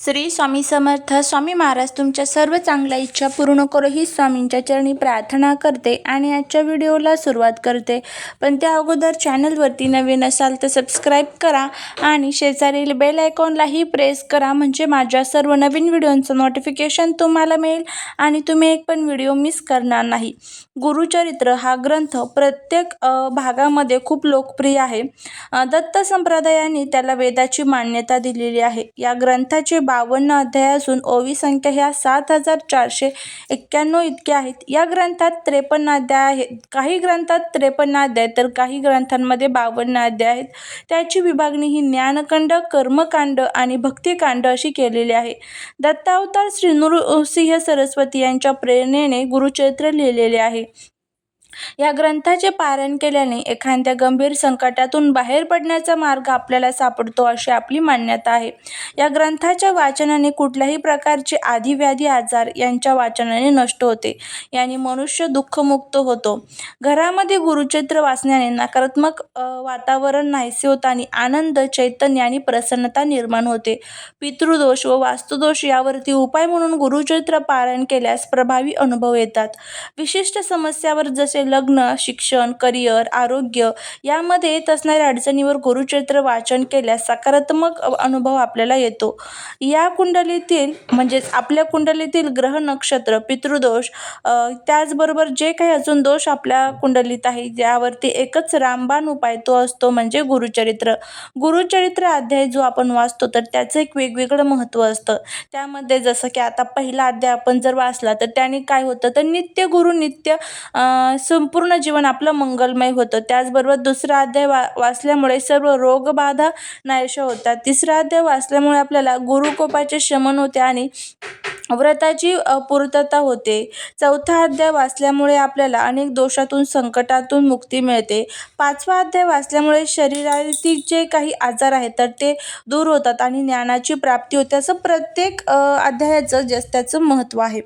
श्री स्वामी समर्थ स्वामी महाराज तुमच्या सर्व चांगल्या इच्छा पूर्ण करो ही स्वामींच्या चरणी प्रार्थना करते आणि आजच्या व्हिडिओला सुरुवात करते. पण त्या अगोदर चॅनलवरती नवीन असाल तर सबस्क्राईब करा आणि शेजारील बेल आयकॉनलाही प्रेस करा म्हणजे माझ्या सर्व नवीन व्हिडिओंचं नोटिफिकेशन तुम्हाला मिळेल आणि तुम्ही एक पण व्हिडिओ मिस करणार नाही. गुरुचरित्र हा ग्रंथ प्रत्येक भागामध्ये खूप लोकप्रिय आहे. दत्त संप्रदायाने त्याला वेदाची मान्यता दिलेली आहे. या ग्रंथाचे बावन्न अध्याय असून ओवी संख्या ह्या सात हजार चारशे एक्क्याण्णव इतक्या आहेत. या ग्रंथात त्रेपन्न अध्याय आहेत. काही ग्रंथात त्रेपन्न अध्याय तर काही ग्रंथांमध्ये बावन्न अध्याय आहेत. त्याची विभागणी ही ज्ञानकांड कर्मकांड आणि भक्तिकांड अशी केलेली आहे. दत्तावतार श्री नृसिंह सरस्वती यांच्या प्रेरणेने गुरुचरित्र लिहिलेले आहे. या ग्रंथाचे पारायण केल्याने एखाद्या गंभीर संकटातून बाहेर पडण्याचा मार्ग आपल्याला सापडतो अशी आपली मान्यता आहे. या ग्रंथाच्या वाचनाने कुठल्याही प्रकारचे आधीव्याधी आजार यांच्या वाचनाने नष्ट होते. याने मनुष्य दुःखमुक्त होतो. घरामध्ये गुरुचरित्र वाचण्याने नकारात्मक वातावरण नाहीसे होत आणि आनंद चैतन्य आणि प्रसन्नता निर्माण होते. पितृदोष व वास्तुदोष यावरती उपाय म्हणून गुरुचरित्र पारायण केल्यास प्रभावी अनुभव येतात. विशिष्ट समस्यावर जसे लग्न शिक्षण करिअर आरोग्य यामध्ये येत असणाऱ्या अडचणीवर गुरुचरित्र वाचन केल्यास सकारात्मक अनुभव आपल्याला येतो. या कुंडलीतील म्हणजेच आपल्या कुंडलीतील ग्रह नक्षत्र पितृदोष त्याचबरोबर जे काही अजून दोष आपल्या कुंडलीत आहे ज्यावरती एकच रामबाण उपाय तो असतो म्हणजे गुरुचरित्र. गुरुचरित्र अध्याय जो आपण वाचतो तर त्याचं एक वेगवेगळं महत्त्व असतं. त्यामध्ये जसं की आता पहिला अध्याय आपण जर वाचला तर त्याने काय होतं तर नित्य गुरु नित्य सु संपूर्ण जीवन आपलं मंगलमय होतं. त्याचबरोबर दुसरा अध्याय वा वाचल्यामुळे सर्व रोगबाधा नाहीशा होतात. तिसरा अध्याय वाचल्यामुळे आपल्याला गुरुकोपाचे शमन होते आणि व्रताची पूर्तता होते. चौथा अध्याय वाचल्यामुळे आपल्याला अनेक दोषातून संकटातून मुक्ती मिळते. पाचवा अध्याय वाचल्यामुळे शरीरातील जे काही आजार आहेत तर ते दूर होतात आणि ज्ञानाची प्राप्ती होते. असं प्रत्येक अध्यायाचं जस त्याचं महत्त्व आहे.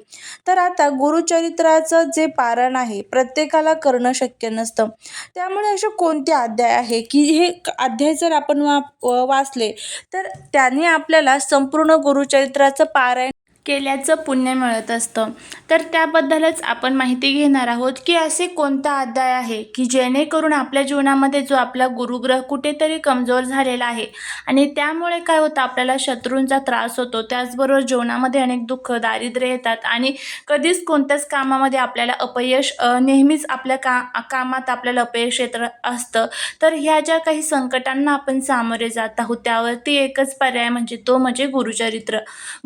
तर आता गुरुचरित्राचं जे पारण आहे प्रत्येकाला करणं शक्य नसतं. त्यामुळे असे कोणते अध्याय आहे की हे अध्याय जर आपण वा वाचले तर त्याने आपल्याला संपूर्ण गुरुचरित्राचं पारायण केल्याचं पुण्य मिळत असतं. तर त्याबद्दलच आपण माहिती घेणार आहोत की असे कोणता अध्याय आहे की जेणेकरून आपल्या जीवनामध्ये जो आपला गुरुग्रह कुठेतरी कमजोर झालेला आहे आणि त्यामुळे काय होतं आपल्याला शत्रूंचा त्रास होतो. त्याचबरोबर जीवनामध्ये अनेक दुःख दारिद्र्य येतात आणि कधीच कोणत्याच कामामध्ये आपल्याला अपयश नेहमीच आपल्या का कामात आपल्याला अपयश येत असतं. तर ह्या ज्या काही संकटांना आपण सामोरे जात आहोत त्यावरती एकच पर्याय म्हणजे तो म्हणजे गुरुचरित्र.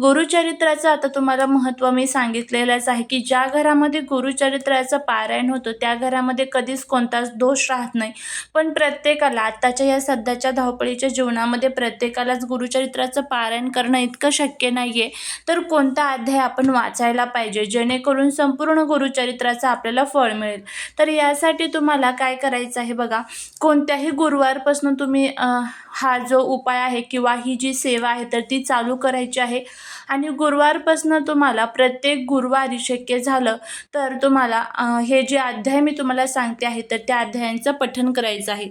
गुरुचरित्राचा आता तुम्हाला महत्त्व मी सांगितलेलंच आहे की ज्या घरामध्ये गुरुचरित्राचं पारायण होतं त्या घरामध्ये कधीच कोणताच दोष राहत नाही. पण प्रत्येकाला आत्ताच्या या सध्याच्या धावपळीच्या जीवनामध्ये प्रत्येकालाच गुरुचरित्राचं पारायण करणं इतकं शक्य नाही आहे तर कोणता अध्याय आपण वाचायला पाहिजे जेणेकरून संपूर्ण गुरुचरित्राचं आपल्याला फळ मिळेल? तर यासाठी तुम्हाला काय करायचं आहे बघा कोणत्याही गुरुवारपासून तुम्ही हा जो उपाय आहे किंवा ही जी सेवा आहे तर ती चालू करायची आहे. आणि गुरुवार गुरुवारपासनं तुम्हाला प्रत्येक गुरुवारी शक्य झालं तर तुम्हाला हे जे अध्याय मी तुम्हाला सांगते आहे तर त्या अध्यायांचं पठण करायचं आहे.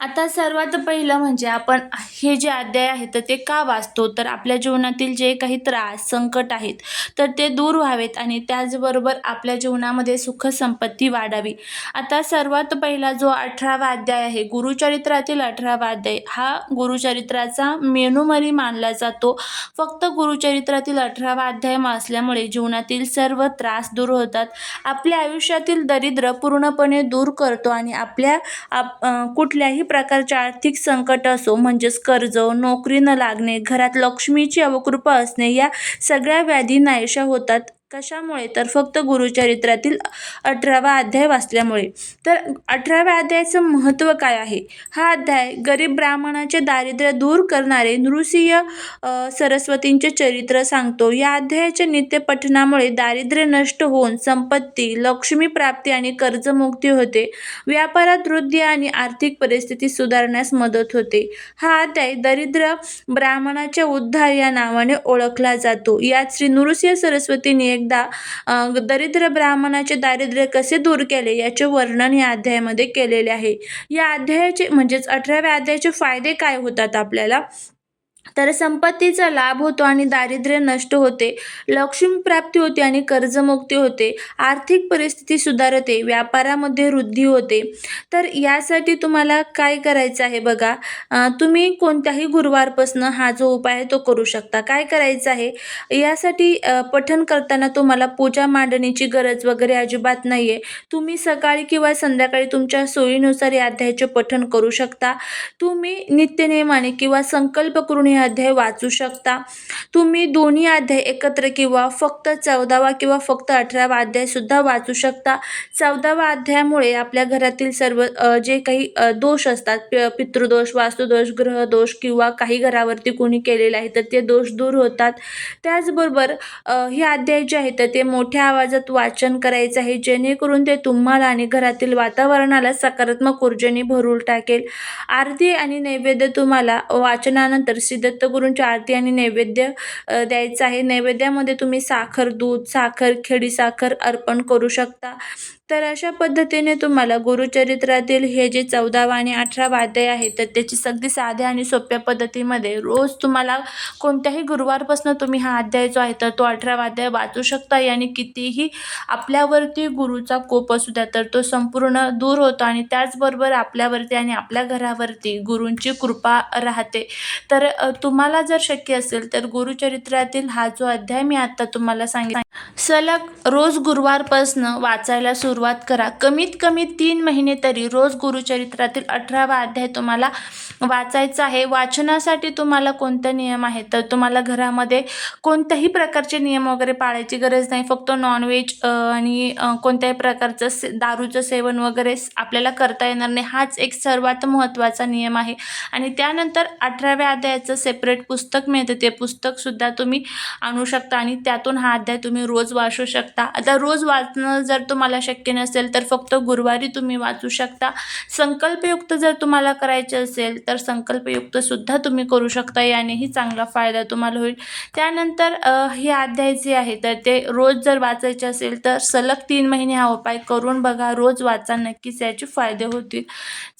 आता सर्वात पहिलं म्हणजे आपण हे जे अध्याय आहेत तर ते का वाचतो? तर आपल्या जीवनातील जे काही त्रास संकट आहेत तर ते दूर व्हावेत आणि त्याचबरोबर आपल्या जीवनामध्ये सुख संपत्ती वाढावी. आता सर्वात पहिला जो अठरावा अध्याय आहे गुरुचरित्रातील अठरावा अध्याय हा गुरुचरित्राचा मेनुमरी मानला जातो. फक्त गुरुचरित्रातील अठरावा अध्याय असल्यामुळे जीवनातील सर्व त्रास दूर होतात. आपल्या आयुष्यातील दरिद्र पूर्णपणे दूर करतो आणि आपल्या आप कुठल्या कुठल्याही प्रकारचे आर्थिक संकट असो म्हणजेच कर्ज नोकरी न लागणे घरात लक्ष्मीची अवकृपा असणे या सगळ्या व्याधी नाहीशा होतात. कशामुळे? तर फक्त गुरुचरित्रातील अठरावा अध्याय वाचल्यामुळे. तर अठराव्या अध्यायाचं महत्त्व काय आहे? हा अध्याय गरीब ब्राह्मणाचे दारिद्र्य दूर करणारे नृसिंह सरस्वतींचे चरित्र सांगतो. या अध्यायाच्या नित्यपठनामुळे दारिद्र्य नष्ट होऊन संपत्ती लक्ष्मी प्राप्ती आणि कर्जमुक्ती होते. व्यापारात वृद्धी आणि आर्थिक परिस्थिती सुधारण्यास मदत होते. हा अध्याय दरिद्र ब्राह्मणाच्या उद्धार या नावाने ओळखला जातो. यात श्री नृसिंह सरस्वतींनी एकदा दरिद्र ब्राह्मणाचे दारिद्र्य कसे दूर केले याचे वर्णन या अध्यायामध्ये केलेले आहे. या अध्यायाचे म्हणजेच अठराव्या अध्यायाचे फायदे काय होतात आपल्याला? तर संपत्तीचा लाभ होतो आणि दारिद्र्य नष्ट होते. लक्ष्मी प्राप्ती होते आणि कर्जमुक्ती होते. आर्थिक परिस्थिती सुधारते व्यापारामध्ये वृद्धी होते. तर यासाठी तुम्हाला काय करायचं आहे बघा? तुम्ही कोणत्याही गुरुवारपासनं हा जो उपाय आहे तो करू शकता. काय करायचं आहे? यासाठी पठन पठण करताना तुम्हाला पूजा मांडणीची गरज वगैरे अजिबात नाही आहे तुम्ही सकाळी किंवा संध्याकाळी तुमच्या सोयीनुसार या अध्यायाचे पठण करू शकता. तुम्ही नित्यनियमाने किंवा संकल्प करून दोन्ही अध्याय वाचू शकता. तुम्ही दोन्ही अध्याय एकत्र किंवा फक्त चौदावा किंवा फक्त अठरावा अध्यायसुद्धा वाचू शकता. चौदावा अध्यायामुळे आपल्या घरातील सर्व जे काही दोष असतात प- पितृदोष वास्तुदोष ग्रहदोष किंवा काही घरावरती कोणी केलेले आहे तर ते दोष दूर होतात. त्याचबरोबर हे अध्याय जे आहे तर ते मोठ्या आवाजात वाचन करायचं आहे जेणेकरून ते तुम्हाला आणि घरातील वातावरणाला सकारात्मक ऊर्जेने भरून टाकेल. आरती आणि नैवेद्य तुम्हाला वाचनानंतर सिद्ध दत्तगुरूंची आरती आणि नैवेद्य द्यायचं आहे. नैवेद्यामध्ये तुम्ही साखर दूध साखर खेडी साखर अर्पण करू शकता. तर अशा पद्धतीने तुम्हाला गुरुचरित्रातील हे जे चौदा आणि अठरा वाद्य आहे तर त्याची अगदी साध्या आणि सोप्या पद्धतीमध्ये रोज तुम्हाला कोणत्याही गुरुवारपासून तुम्ही हा अध्याय जो आहे तर तो अठरा वाद्य वाचू शकता. आणि कितीही आपल्यावरती गुरुचा कोप असू द्या तर तो संपूर्ण दूर होतो आणि त्याचबरोबर आपल्यावरती आणि आपल्या घरावरती गुरूंची कृपा राहते. तर तुम्हाला जर शक्य असेल तर गुरुचरित्रातील हा जो अध्याय मी आता तुम्हाला सांगितला सलग रोज गुरुवारपासनं वाचायला सुरुवात करा. कमीत कमी तीन महिने तरी रोज गुरुचरित्रातील अठरावा अध्याय तुम्हाला वाचायचा आहे. वाचनासाठी तुम्हाला कोणते नियम आहेत तर तुम्हाला घरामध्ये कोणत्याही प्रकारचे नियम वगैरे पाळायची गरज नाही. फक्त नॉनव्हेज आणि कोणत्याही प्रकारचं से दारूचं सेवन वगैरे आपल्याला करता येणार नाही. हाच एक सर्वात महत्त्वाचा नियम आहे. आणि त्यानंतर अठराव्या अध्यायाचं सेपरेट पुस्तक मिळतं. ते पुस्तकसुद्धा तुम्ही आणू शकता आणि त्यातून हा अध्याय तुम्ही रोज वाचू शकता. आता रोज वाचणं जर तुम्हाला शक्य नसेल तर फक्त गुरुवारी तुम्ही वाचू शकता. संकल्पयुक्त जर तुम्हाला करायचे असेल तर संकल्पयुक्तसुद्धा तुम्ही करू शकता. यानेही चांगला फायदा तुम्हाला होईल. त्यानंतर हे अध्याय जे आहे तर ते रोज जर वाचायचे असेल तर सलग तीन महिने हा उपाय करून बघा. रोज वाचा नक्कीच याचे फायदे होतील.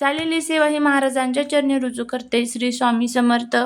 झालेली सेवा ही महाराजांच्या चरणी रुजू करते. श्री स्वामी समर्थ.